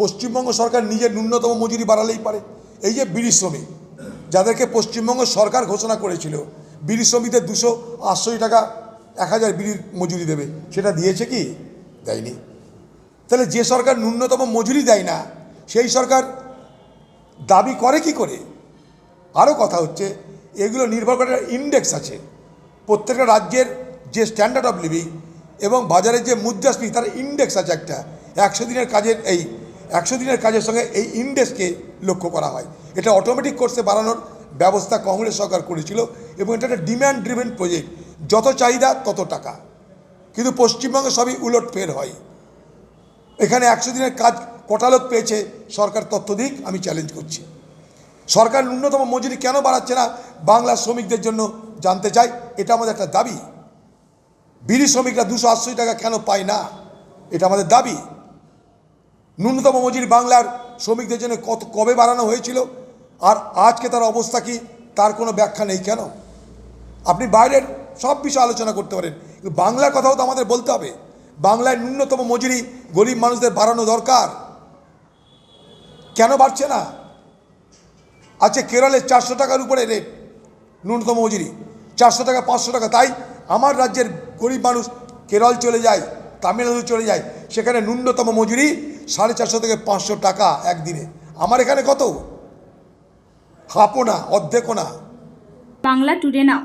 পশ্চিমবঙ্গ সরকার নিজের ন্যূনতম মজুরি বাড়ালেই পারে। এই যে বিড়ি শ্রমিক, যাদেরকে পশ্চিমবঙ্গ সরকার ঘোষণা করেছিল, বিড়ি শ্রমিকদের দুশো আটশো টাকা এক হাজার বিড়ির মজুরি দেবে, সেটা দিয়েছে কি? দেয়নি। তাহলে যে সরকার ন্যূনতম মজুরি দেয় না, সেই সরকার দাবি করে কি করে? আরও কথা হচ্ছে, এগুলো নির্ভর করে ইন্ডেক্স আছে। প্রত্যেকটা রাজ্যের যে স্ট্যান্ডার্ড অফ লিভিং এবং বাজারের যে মুদ্রাস্ফীতি, তার ইন্ডেক্স আছে একটা। একশো দিনের কাজের এই একশো দিনের কাজের সঙ্গে এই ইন্ডেক্সকে লক্ষ্য করা হয়। এটা অটোমেটিক কোর্সে বাড়ানোর ব্যবস্থা কংগ্রেস সরকার করেছিল এবং এটা একটা ডিম্যান্ড ড্রিভেন প্রজেক্ট যত চাহিদা, তত টাকা। কিন্তু পশ্চিমবঙ্গে সবই উলট ফের হয়। এখানে একশো দিনের কাজ কটা লোক পেয়েছে সরকার তথ্য দিক, আমি চ্যালেঞ্জ করছি। সরকার ন্যূনতম মজুরি কেন বাড়াচ্ছে না, বাংলার শ্রমিকদের জন্য জানতে চাই, এটা আমাদের একটা দাবি। বিড়ি শ্রমিকরা দুশো আশি টাকা কেন পায় না, এটা আমাদের দাবি। ন্যূনতম মজুরি বাংলার শ্রমিকদের জন্য কত, কবে বাড়ানো হয়েছিল? আর আজকে তার অবস্থা কি? তার কোনো ব্যাখ্যা নেই কেন? আপনি বাইরের সব বিষয়ে আলোচনা করতে পারেন। কিন্তু বাংলার কথাও তো আমাদের বলতে হবে। বাংলায় ন্যূনতম মজুরি গরিব মানুষদের বাড়ানো দরকার। কেন বাড়ছে না? আছে কেরলে চারশো টাকার উপরে রেট ন্যূনতম মজুরি। চারশো টাকা, পাঁচশো টাকা। তাই আমার রাজ্যের গরিব মানুষ কেরল চলে যায়, তামিলনাড়ু চলে যায়। সেখানে ন্যূনতম মজুরি সাড়ে চারশো থেকে পাঁচশো টাকা একদিনে। আমার এখানে কত? হাফও না, অর্ধেকও না। বাংলা টুডে নাও।